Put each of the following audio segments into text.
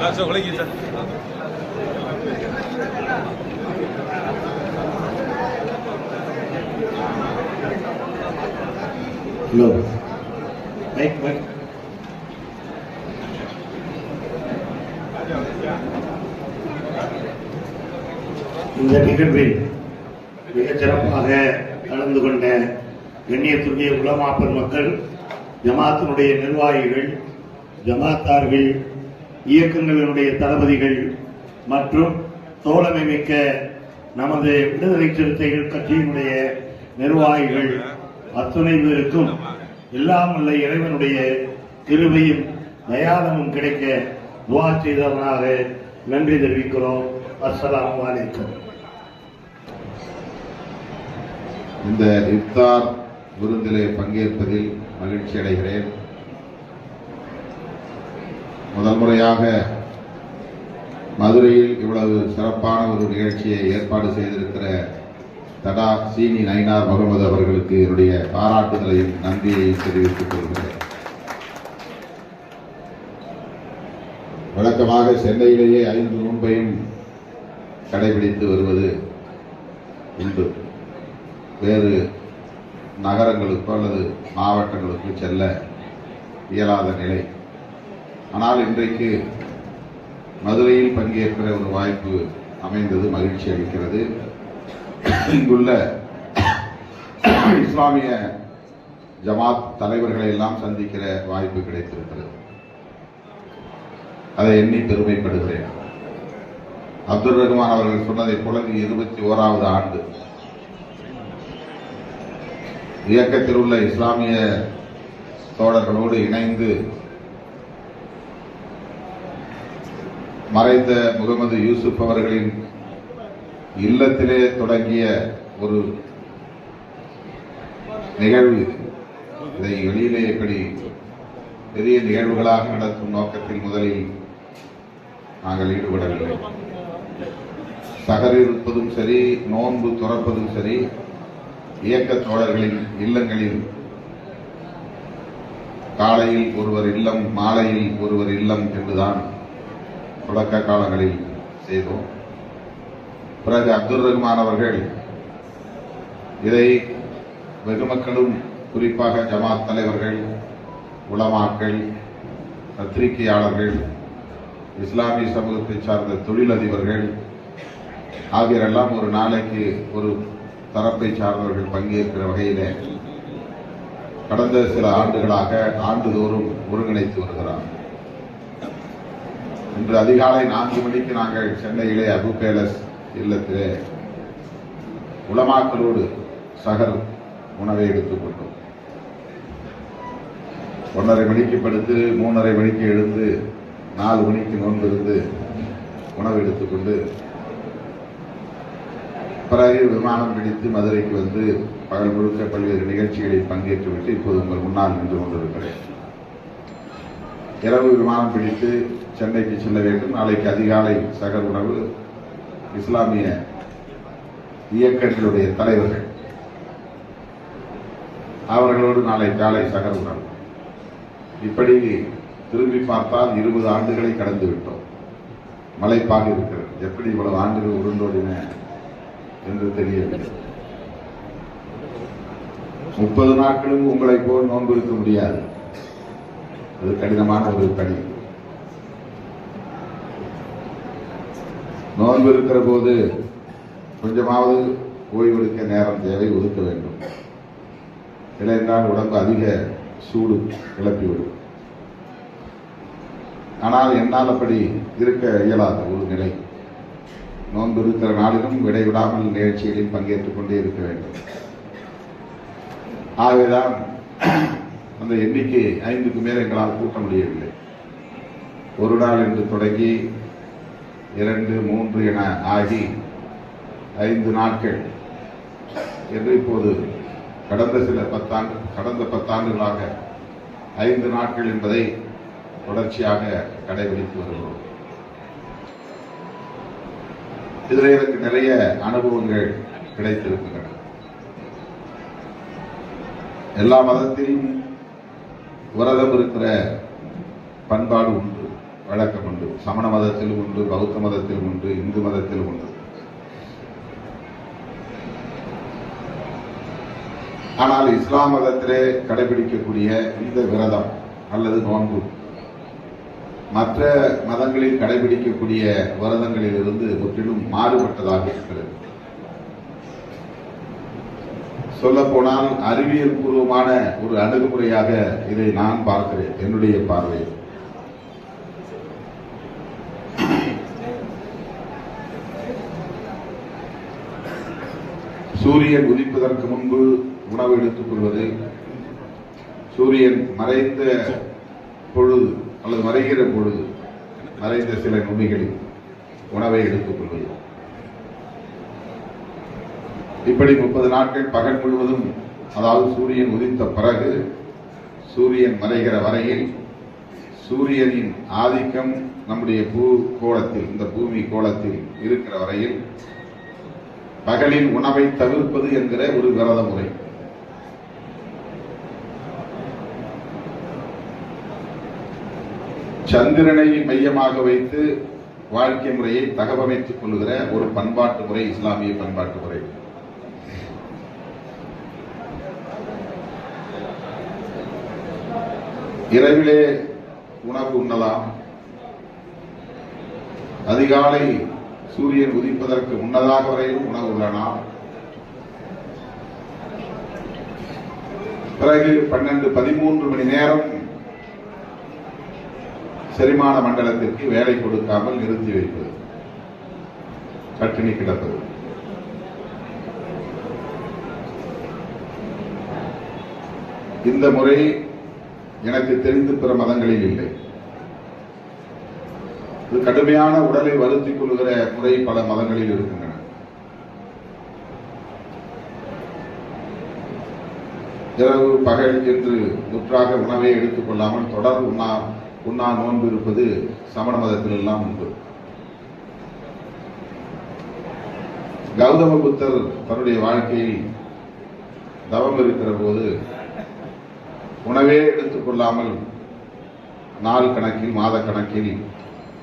Sir sir உலகி sir. Hello mic mic இந்த நிகழ்வில் மிகச் சிறப்பாக கலந்து கொண்ட கண்ணியத்துடைய உலமா பெருமக்கள் ஜமாத்தினுடைய நிர்வாகிகள் ஜமாத்தார்கள் இயக்கங்களினுடைய தளபதிகள் மற்றும் தோழமை மிக்க நமது விடுதலை சிறுத்தைகள் கட்சியினுடைய நிர்வாகிகள் அத்துணை பேருக்கும் எல்லாம் உள்ள இறைவனுடைய கிருபையும் தயாதமும் கிடைக்க துவா செய்தவனாக நன்றி தெரிவிக்கிறோம். அஸ்லாம் வலைக்கம் இந்த இப்தார் விருந்திலே பங்கேற்பதில் மகிழ்ச்சி அடைகிறேன் முதல் முறையாக மதுரையில் இவ்வளவு சிறப்பான ஒரு நிகழ்ச்சியை ஏற்பாடு செய்திருக்கிற தடா சீனி நயினார் முகமது அவர்களுக்கு என்னுடைய பாராட்டுதலையும் நன்றியையும் தெரிவித்துக் கொள்கிறேன். வழக்கமாக சென்னையிலேயே ஐந்து நோன்பையும் கடைபிடித்து வருவது உண்டு. வேறு நகரங்களுக்கோ அல்லது மாவட்டங்களுக்கோ செல்ல இயலாத நிலை. ஆனால் இன்றைக்கு மதுரையில் பங்கேற்கிற ஒரு வாய்ப்பு அமைந்தது மகிழ்ச்சி அளிக்கிறது. இங்குள்ள இஸ்லாமிய ஜமாத் தலைவர்களை எல்லாம் சந்திக்கிற வாய்ப்பு கிடைத்திருக்கிறது. அதை எண்ணி பெருமைப்படுகிறேன். அப்துல் ரஹ்மான் அவர்கள் சொன்னதைப் போல இது இருபத்தி ஓராவது ஆண்டு இயக்கத்தில் உள்ள இஸ்லாமிய தோழர்களோடு இணைந்து மறைந்த முகமது யூசுப் அவர்களின் இல்லத்திலே தொடங்கிய ஒரு நிகழ்வு இது. இதை வெளியிலே எப்படி பெரிய நிகழ்வுகளாக நடத்தும் நோக்கத்தில் முதலில் நாங்கள் ஈடுபடவில்லை. சகர் இருப்பதும் சரி நோன்பு துறப்பதும் சரி இயக்க தோழர்களின் இல்லங்களில் காலையில் ஒருவர் இல்லம் மாலையில் ஒருவர் இல்லம் என்றுதான் தொடக்க காலங்களில் செய்தோம். பிறகு அப்துல் ரஹ்மான் அவர்கள் இதை வெகுமக்களும் குறிப்பாக ஜமாத் தலைவர்கள் உளமாக்கள் பத்திரிகையாளர்கள் இஸ்லாமிய சமூகத்தை சார்ந்த தொழிலதிபர்கள் ஆகியோரெல்லாம் ஒரு நாளைக்கு ஒரு தரப்பை சார்ந்தவர்கள் பங்கேற்கிற வகையிலே கடந்த சில ஆண்டுகளாக ஆண்டுதோறும் ஒருங்கிணைத்து வருகிறார் இன்று அதிகாலை நான்கு மணிக்கு நாங்கள் சென்னையிலே அபு பேலஸ் இல்லத்திலே உளமாக்களோடு சகர் உணவை எடுத்துக்கொண்டோம் ஒன்றரை மணிக்கு படுத்து மூணரை மணிக்கு எழுந்து நாலு மணிக்கு நோன்பிருந்து உணவு எடுத்துக்கொண்டு பிறகு விமானம் பிடித்து மதுரைக்கு வந்து பகல் முழுக்க பல்வேறு நிகழ்ச்சிகளில் பங்கேற்றுவிட்டு இப்போது உங்கள் முன்னால் நின்று கொண்டிருக்கிறேன். இரவு விமானம் பிடித்து சென்னைக்கு செல்ல வேண்டும். நாளைக்கு அதிகாலை சகர் உணவு இஸ்லாமிய இயக்கங்களுடைய தலைவர்கள் அவர்களோடு நாளை காலை சகர் உணவு. இப்படி திரும்பி பார்த்தால் இருபது ஆண்டுகளை கடந்து விட்டோம். மலைப்பாக இருக்கிறது. எப்படி இவ்வளவு ஆண்டுகள் உருண்டோடின என்று தெரியவில்லை. முப்பது நாட்களும் உங்களை போல் நோன்பு இருக்க முடியாது. அது கடினமான ஒரு பணி. நோன்பு இருக்கிற போது கொஞ்சமாவது ஓய்வெடுக்க நேரம் தேவை ஒதுக்க வேண்டும். இல்லைன்றால் உடம்பு அதிக சூடு கிளப்பிவிடும். ஆனால் என்னால் அப்படி இருக்க இயலாத ஒரு நிலை. நோன்பு இருக்கிற நாளிலும் விடைவிடாமல் நிகழ்ச்சிகளில் பங்கேற்றுக் கொண்டே இருக்க வேண்டும். ஆகவேதான் அந்த எண்ணிக்கை ஐந்துக்கு மேல் எங்களால் கூட்ட முடியவில்லை. ஒரு நாள் என்று தொடங்கி இரண்டு மூன்று என ஆகி ஐந்து நாட்கள். என்று இப்போது கடந்த சில பத்தாண்டு கடந்த பத்தாண்டுகளாக ஐந்து நாட்கள் என்பதை தொடர்ச்சியாக கடைபிடித்து வருகிறோம். இதில் எனக்கு நிறைய அனுபவங்கள் கிடைத்திருக்கின்றன. எல்லா மதத்திலும் விரதம் இருக்கிற பண்பாடு உண்டு. வழக்கம் உண்டு. சமண மதத்தில் உண்டு பௌத்த மதத்தில் உண்டு இந்து மதத்தில் உண்டு. ஆனால் இஸ்லாம் மதத்திலே கடைபிடிக்கக்கூடிய இந்த விரதம் அல்லது நோன்பு மற்ற மதங்களில் கடைபிடிக்கக்கூடிய விரதங்களிலிருந்து முற்றிலும் மாறுபட்டதாக இருக்கிறது. சொல்லப்போனால் அறிவியல் பூர்வமான ஒரு அணுகுமுறையாக இதை நான் பார்க்கிறேன். என்னுடைய பார்வை. சூரியன் உதிப்பதற்கு முன்பு உணவு எடுத்துக் கொள்வது. சூரியன் மறைந்த பொழுது அல்லது மறைகிற பொழுது மறைந்த சில நொடிகளில் உணவை எடுத்துக் கொள்வது. இப்படி முப்பது நாட்கள் பகல் முழுவதும் அதாவது சூரியன் உதித்த பிறகு சூரியன் மறைகிற வரையில் சூரியனின் ஆதிக்கம் நம்முடைய பூ கோலத்தில் இந்த பூமி கோலத்தில் இருக்கிற வரையில் பகலின் உணவை தவிர்ப்பது என்கிற ஒரு விரத முறை. சந்திரனை மையமாக வைத்து வாழ்க்கை முறையை தகவமைத்துக் கொள்கிற ஒரு பண்பாட்டு முறை இஸ்லாமிய பண்பாட்டு முறை. இரவிலே உணவு உண்ணலாம். அதிகாலை சூரியன் உதிப்பதற்கு முன்னதாக வரையிலும் உணவு உண்ணலாம் பிறகு பன்னெண்டு பதிமூன்று மணி நேரம் செரிமான மண்டலத்திற்கு வேலை கொடுக்காமல் நிறுத்தி வைப்பது. பட்டினி கிடப்பது. இந்த முறை எனக்கு தெரிந்து பிற மதங்களில் இல்லை. கடுமையான உடலை வருத்திக் கொள்கிற முறை பல மதங்களில் இருக்கின்றன. இரவு பகல் என்று முற்றாக உணவை எடுத்துக் கொள்ளாமல் தொடர் உண்ணா உண்ணா நோன்பு இருப்பது சமண மதத்தில் எல்லாம் உண்டு. கௌதம புத்தர் தன்னுடைய வாழ்க்கையில் தவம் இருக்கிற போது உணவே எடுத்துக் கொள்ளாமல் நாள் கணக்கில் மாத கணக்கில்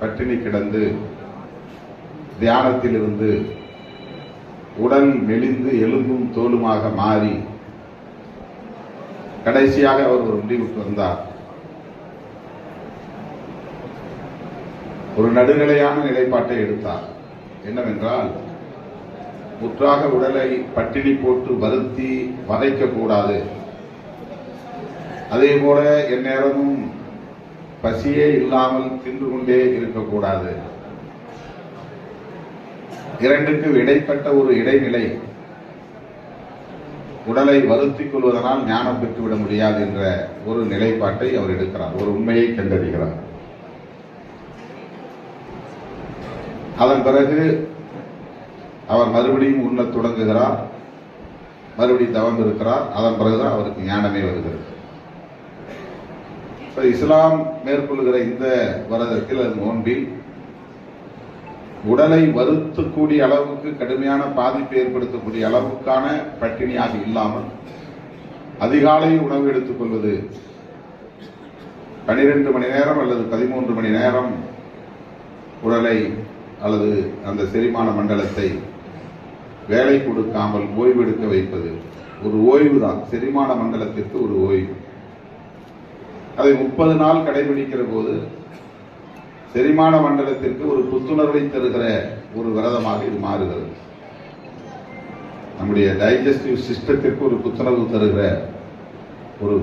பட்டினி கிடந்து தியானத்திலிருந்து உடல் மெலிந்து எலும்பும் தோலுமாக மாறி கடைசியாக அவர் ஒரு முடிவுக்கு வந்தார். ஒரு நடுநிலையான நிலைப்பாட்டை எடுத்தார். என்னவென்றால் முற்றாக உடலை பட்டினி போட்டு வருத்தி வதைக்க கூடாது அதே போல எந்நேரமும் பசியே இல்லாமல் தின்று கொண்டே இருக்கக்கூடாது. இரண்டுக்கு இடைப்பட்ட ஒரு இடைநிலை உடலை வருத்திக் கொள்வதனால் ஞானம் பெற்றுவிட முடியாது என்ற ஒரு நிலைப்பாட்டை அவர் எடுக்கிறார். ஒரு உண்மையை கண்டறிகிறார். அதன் பிறகு அவர் மறுபடியும் உண்ணத் தொடங்குகிறார். மறுபடியும் தவம் இருக்கிறார். அதன் பிறகுதான் அவருக்கு ஞானமே வருகிறது. இப்ப இஸ்லாம் மேற்கொள்கிற இந்த விரதத்தில் அது நோன்பில் உடலை வருத்தக்கூடிய அளவுக்கு கடுமையான பாதிப்பை ஏற்படுத்தக்கூடிய அளவுக்கான பட்டினியாக இல்லாமல் அதிகாலை உணவு எடுத்துக்கொள்வது பனிரெண்டு மணி நேரம் அல்லது பதிமூன்று மணி நேரம் உடலை அல்லது அந்த செரிமான மண்டலத்தை வேலை கொடுக்காமல் ஓய்வெடுக்க வைப்பது ஒரு ஓய்வு தான் செரிமான மண்டலத்திற்கு ஒரு ஓய்வு. அதை முப்பது நாள் கடைபிடிக்கிற போது செரிமான மண்டலத்திற்கு ஒரு புத்துணர்வை தருகிற ஒரு விரதமாக இது மாறுகிறது. நம்முடைய டைஜஸ்டிவ் சிஸ்டத்திற்கு ஒரு புத்துணர்வு தருகிற ஒரு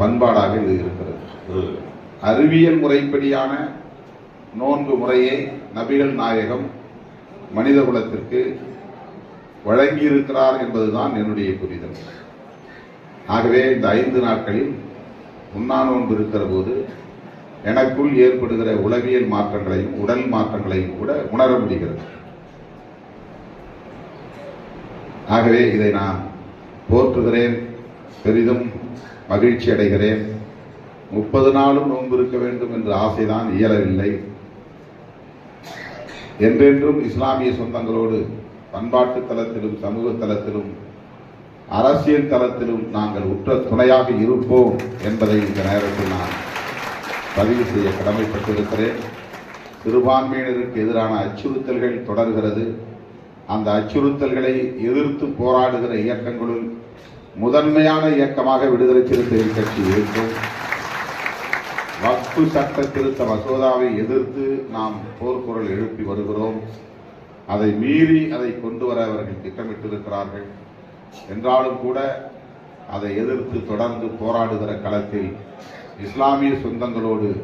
பண்பாடாக இது இருக்கிறது. ஒரு அறிவியல் முறைப்படியான நோன்பு முறையை நபிகள் நாயகம் மனித குலத்திற்கு வழங்கியிருக்கிறார் என்பதுதான் என்னுடைய புரிதல். ஆகவே இந்த ஐந்து நாட்களில் உண்ணா நோன்பு இருக்கிற போது எனக்குள் ஏற்படுகிற உளவியல் மாற்றங்களையும் உடல் மாற்றங்களையும் கூட உணர முடிகிறது. ஆகவே இதை நான் போற்றுகிறேன் பெரிதும் மகிழ்ச்சி அடைகிறேன். முப்பது நாளும் நோன்பு இருக்க வேண்டும் என்ற ஆசைதான் இயலவில்லை. என்றென்றும் இஸ்லாமிய சொந்தங்களோடு பண்பாட்டு தளத்திலும் சமூக தளத்திலும் அரசியல் தளத்திலும் நாங்கள் உற்ற துணையாக இருப்போம் என்பதை இந்த நேரத்தில் நான் பதிவு செய்ய கடமைப்பட்டிருக்கிறேன். சிறுபான்மையினருக்கு எதிரான அச்சுறுத்தல்கள் தொடர்கிறது. அந்த அச்சுறுத்தல்களை எதிர்த்து போராடுகிற இயக்கங்களுள் முதன்மையான இயக்கமாக விடுதலை சிறுத்தைகள் கட்சி இருக்கும். வக்பு சட்ட திருத்த மசோதாவை எதிர்த்து நாம் போர்க்குரல் எழுப்பி வருகிறோம். அதை மீறி அதை கொண்டு வர அவர்கள் திட்டமிட்டிருக்கிறார்கள். என்றாலும் கூட அதை எதிர்த்து தொடர்ந்து போராடுகிற களத்தில் இஸ்லாமிய சொந்தங்களோடு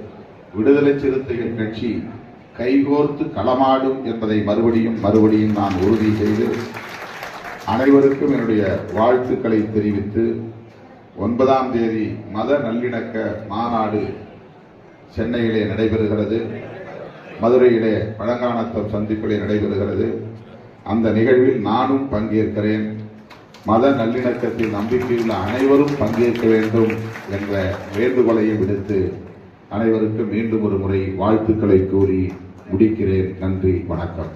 விடுதலை சிறுத்தைகள் கட்சி கைகோர்த்து களமாடும் என்பதை மறுபடியும் மறுபடியும் நான் உறுதி செய்து அனைவருக்கும் என்னுடைய வாழ்த்துக்களை தெரிவித்து ஒன்பதாம் தேதி மத நல்லிணக்க மாநாடு சென்னையிலே நடைபெறுகிறது. மதுரையிலே பழங்கானத்தம் சந்திப்பிலே நடைபெறுகிறது. அந்த நிகழ்வில் நானும் பங்கேற்கிறேன். மத நல்லிணக்கத்தில் நம்பிக்கையுள்ள அனைவரும் பங்கேற்க வேண்டும் என்ற வேண்டுகோளையும் விடுத்து அனைவருக்கும் மீண்டும் ஒரு முறை வாழ்த்துக்களை கூறி முடிக்கிறேன். நன்றி வணக்கம்.